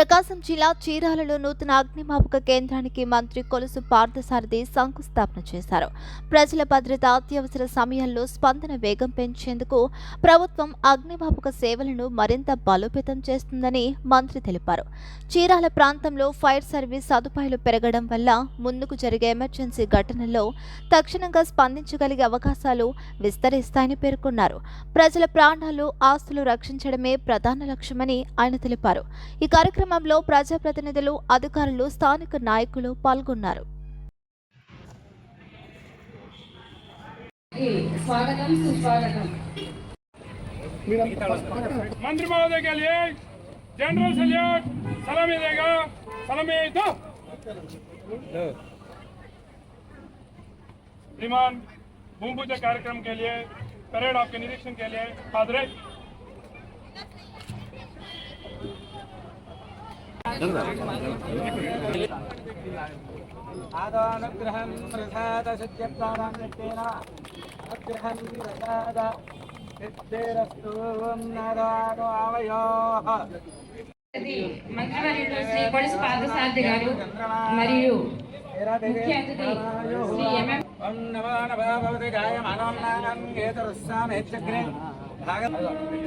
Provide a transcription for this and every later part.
ప్రకాశం జిల్లా చీరాలలో నూతన అగ్నిమాపక కేంద్రానికి మంత్రి కొలుసు పార్థసారథి శంకుస్థాపన చేశారు. ప్రజల భద్రత అత్యవసర సమయాల్లో స్పందన వేగం పెంచేందుకు ప్రభుత్వం అగ్నిమాపక సేవలను మరింత బలోపేతం చేస్తుందని మంత్రి తెలిపారు. చీరాల ప్రాంతంలో ఫైర్ సర్వీస్ సదుపాయాలు పెరగడం వల్ల ముందుకు జరిగే ఎమర్జెన్సీ ఘటనల్లో తక్షణంగా స్పందించగలిగే అవకాశాలు విస్తరిస్తాయని పేర్కొన్నారు. ప్రజల ప్రాణాలు ఆస్తులు రక్షించడమే ప్రధాన లక్ష్యమని ఆయన తెలిపారు. ఈ కార్యక్రమం కార్యక్రమంలో ప్రజాప్రతినిధులు అధికారులు స్థానిక నాయకులు పాల్గొన్నారు స్వాగతం సుస్వాగతం मंत्री महोदय के लिए जनरल सल्यूट सलामी देगा सलामी दो श्रीमान भूमि पूजा कार्यक्रम के लिए परेड आपके निरीक्षण के लिए हाजरे ఆదానుగ్రహం ప్రసాద సత్యప్రాణాన్నిత్యేన అనుగ్రహం ప్రసాద సిద్ధిరస్తు నారాయణ ఆవయో. మంగళవారిలో శ్రీ కొలుసు పాదసారథి గారు మరియు ముఖ్య అతిథి శ్రీ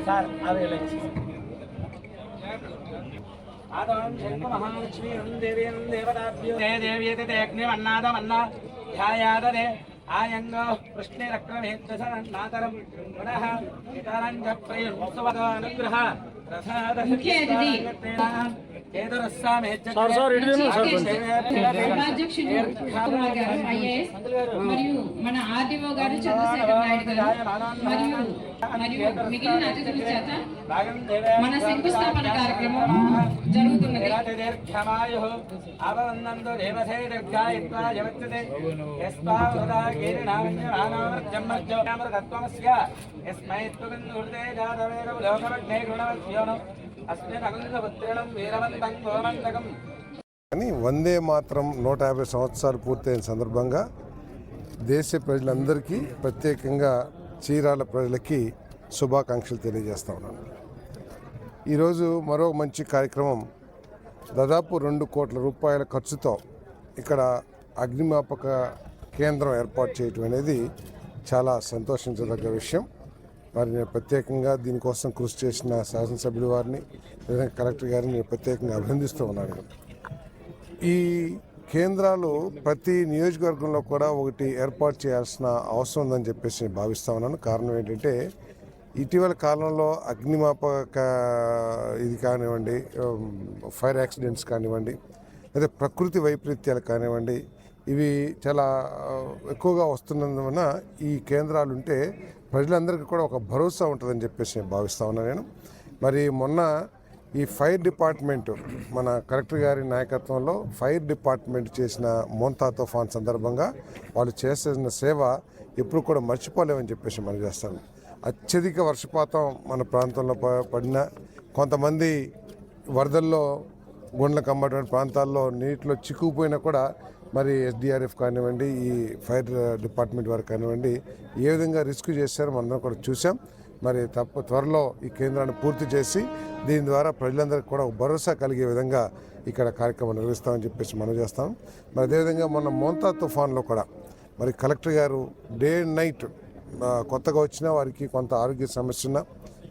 సార్ అవి ధ్యాయాదే ఆయంగో కృష్ణేరక్రమేత్తరం పునః ఇతరంజ ప్రయోత్సవ అనుగ్రహ రసాదశ మరియు మన ఆర్డీఓ గారు చంద్రశేఖర్ నాయుడు గారు మరియు మరియు మిగిలిన అతిథుల చేత మన శంకుస్థాపన కార్యక్రమం జరుగుతున్నది. యస్మై త్వమిన్ హృదయ జాతవేరవ కానీ వందే మాత్రం నూట యాభై సంవత్సరాలు పూర్తయిన సందర్భంగా దేశ ప్రజలందరికీ ప్రత్యేకంగా చీరాల ప్రజలకి శుభాకాంక్షలు తెలియజేస్తా ఉన్నాను. ఈరోజు మరో మంచి కార్యక్రమం దాదాపు రెండు కోట్ల రూపాయల ఖర్చుతో ఇక్కడ అగ్నిమాపక కేంద్రం ఏర్పాటు చేయటం అనేది చాలా సంతోషించదగ్గ విషయం. వారిని ప్రత్యేకంగా దీనికోసం కృషి చేసిన శాసనసభ్యుల వారిని కలెక్టర్ గారిని నేను ప్రత్యేకంగా అభినందిస్తూ ఉన్నాను. ఈ కేంద్రాలు ప్రతి నియోజకవర్గంలో కూడా ఒకటి ఏర్పాటు చేయాల్సిన అవసరం ఉందని చెప్పేసి నేను భావిస్తూ ఉన్నాను. కారణం ఏంటంటే ఇటీవల కాలంలో అగ్నిమాపక ఇది కానివ్వండి ఫైర్ యాక్సిడెంట్స్ కానివ్వండి లేదా ప్రకృతి వైపరీత్యాలు కానివ్వండి ఇవి చాలా ఎక్కువగా వస్తున్నందువలన ఈ కేంద్రాలు ఉంటే ప్రజలందరికీ కూడా ఒక భరోసా ఉంటుందని చెప్పేసి నేను భావిస్తా ఉన్నాను నేను. మరి మొన్న ఈ ఫైర్ డిపార్ట్మెంట్ మన కలెక్టర్ గారి నాయకత్వంలో ఫైర్ డిపార్ట్మెంట్ చేసిన మోంతా తుఫాన్ సందర్భంగా వాళ్ళు చేసిన సేవ ఎప్పుడు కూడా మర్చిపోలేమని చెప్పేసి మనం చేస్తాను అత్యధిక వర్షపాతం మన ప్రాంతంలో ప- పడిన కొంతమంది వరదల్లో గుండ్ల కమ్మటువంటి ప్రాంతాల్లో నీటిలో చిక్కుపోయినా కూడా మరి ఎస్డిఆర్ఎఫ్ కానివ్వండి ఈ ఫైర్ డిపార్ట్మెంట్ వారు కానివ్వండి ఏ విధంగా రిస్క్ చేశారో మనం కూడా చూసాం మరి తప్ప త్వరలో ఈ కేంద్రాన్ని పూర్తి చేసి దీని ద్వారా ప్రజలందరికీ కూడా భరోసా కలిగే విధంగా ఇక్కడ కార్యక్రమం నిర్వహిస్తామని చెప్పేసి మనం చేస్తాం. మరి అదేవిధంగా మొన్న మోంతా తుఫాన్లో కూడా మరి కలెక్టర్ గారు డే అండ్ నైట్ కొత్తగా వచ్చిన వారికి కొంత ఆరోగ్య సమస్య ఉన్నా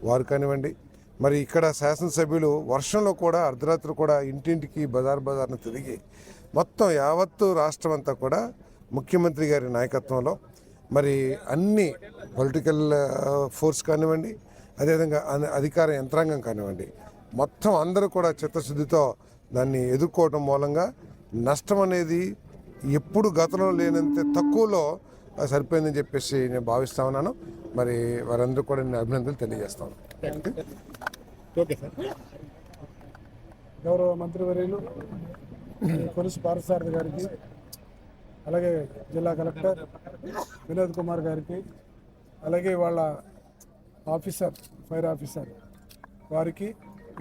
వారు కానివ్వండి మరి ఇక్కడ శాసనసభ్యులు వర్షంలో కూడా అర్ధరాత్రి కూడా ఇంటింటికి బజార్ బజార్ను తిరిగి మొత్తం యావత్తు రాష్ట్రం అంతా కూడా ముఖ్యమంత్రి గారి నాయకత్వంలో మరి అన్ని పొలిటికల్ ఫోర్స్ కానివ్వండి అదేవిధంగా అధికార యంత్రాంగం కానివ్వండి మొత్తం అందరూ కూడా చిత్తశుద్ధితో దాన్ని ఎదుర్కోవడం మూలంగా నష్టం అనేది ఎప్పుడు గతంలో లేనంత తక్కువలో సరిపోయిందని చెప్పేసి నేను భావిస్తా ఉన్నాను. మరి వారందరూ కూడా నేను అభినందనలు తెలియజేస్తాను గౌరవ మంత్రివర్యులు కొలుసు పారసారథి గారికి అలాగే జిల్లా కలెక్టర్ వినోద్ కుమార్ గారికి అలాగే వాళ్ళ ఆఫీసర్ ఫైర్ ఆఫీసర్ వారికి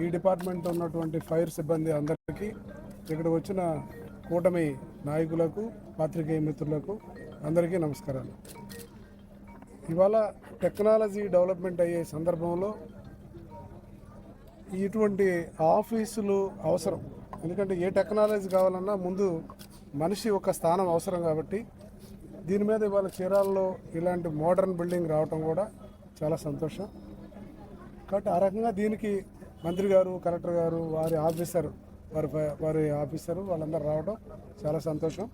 ఈ డిపార్ట్మెంట్ ఉన్నటువంటి ఫైర్ సిబ్బంది అందరికీ ఇక్కడ వచ్చిన కూటమి నాయకులకు పాత్రికేయ మిత్రులకు అందరికీ నమస్కారాలు. ఇవాళ టెక్నాలజీ డెవలప్మెంట్ అయ్యే సందర్భంలో ఇటువంటి ఆఫీసులు అవసరం. ఎందుకంటే ఏ టెక్నాలజీ కావాలన్నా ముందు మనిషి ఒక స్థానం అవసరం కాబట్టి దీని మీద ఇవాళ చీరాల్లో ఇలాంటి మోడర్న్ బిల్డింగ్ రావటం కూడా చాలా సంతోషం. కాబట్టి ఆ రకంగా దీనికి మంత్రి గారు కలెక్టర్ గారు వారి ఆఫీసర్ వారి వారి ఆఫీసరు వాళ్ళందరూ రావడం చాలా సంతోషం.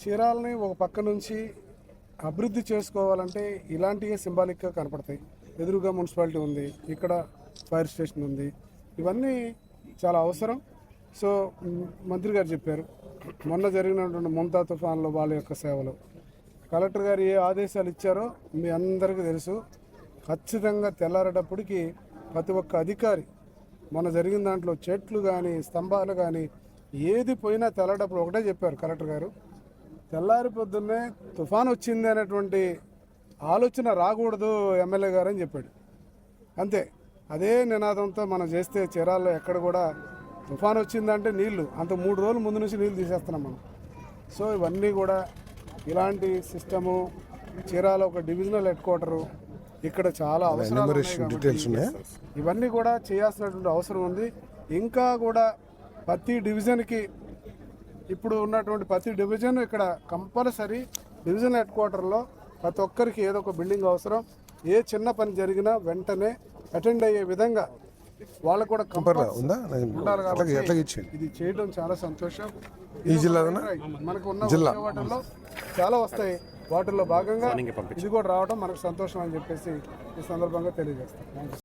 చీరాలని ఒక పక్క నుంచి అభివృద్ధి చేసుకోవాలంటే ఇలాంటివే సింబాలిక్గా కనపడతాయి. ఎదురుగా మున్సిపాలిటీ ఉంది ఇక్కడ ఫైర్ స్టేషన్ ఉంది. ఇవన్నీ చాలా అవసరం. సో మంత్రి గారు చెప్పారు. మొన్న జరిగినటువంటి ముంతా తుఫాన్లో వాళ్ళ యొక్క సేవలు. కలెక్టర్ గారు ఏ ఆదేశాలు ఇచ్చారో మీ అందరికీ తెలుసు. ఖచ్చితంగా తెల్లారేటప్పటికి ప్రతి ఒక్క అధికారి మొన్న జరిగిన దాంట్లో చెట్లు కానీ స్తంభాలు కానీ ఏది పోయినా తెల్లారేటప్పుడు ఒకటే చెప్పారు కలెక్టర్ గారు. తెల్లారి పొద్దున్నే తుఫాన్ వచ్చింది అనేటువంటి ఆలోచన రాకూడదు ఎమ్మెల్యే గారు అని చెప్పాడు. అంతే. అదే నినాదంతో మనం చేస్తే చీరాల్లో ఎక్కడ కూడా తుఫాన్ వచ్చిందంటే నీళ్ళు. అంత మూడు రోజుల ముందు నుంచి నీళ్ళు తీసేస్తున్నాం మనం. సో ఇవన్నీ కూడా ఇలాంటి సిస్టము చీరాల ఒక డివిజనల్ హెడ్ క్వార్టరు ఇక్కడ చాలా ఉన్నాయా? ఇవన్నీ కూడా చేయాల్సినటువంటి అవసరం ఉంది. ఇంకా కూడా ప్రతి డివిజన్కి ఇప్పుడు ఉన్నటువంటి ప్రతి డివిజన్ ఇక్కడ కంపల్సరీ డివిజన్ హెడ్ క్వార్టర్లో ప్రతి ఒక్కరికి ఏదో ఒక బిల్డింగ్ అవసరం. ఏ చిన్న పని జరిగినా వెంటనే అటెండ్ అయ్యే విధంగా వాళ్ళకు కూడా పర్లా కంపల్సరీ ఉందా? ఉండాలి కాబట్టి ఇచ్చేయండి. ఇది చేయడం చాలా సంతోషం. ఈ జిల్లాలోనా? మనకు ఉన్న జిల్లా. వాటిల్లో చాలా వస్తాయి. వాటిల్లో భాగంగా ఇది కూడా రావడం మనకు సంతోషం అని చెప్పేసి ఈ సందర్భంగా తెలియజేస్తాం.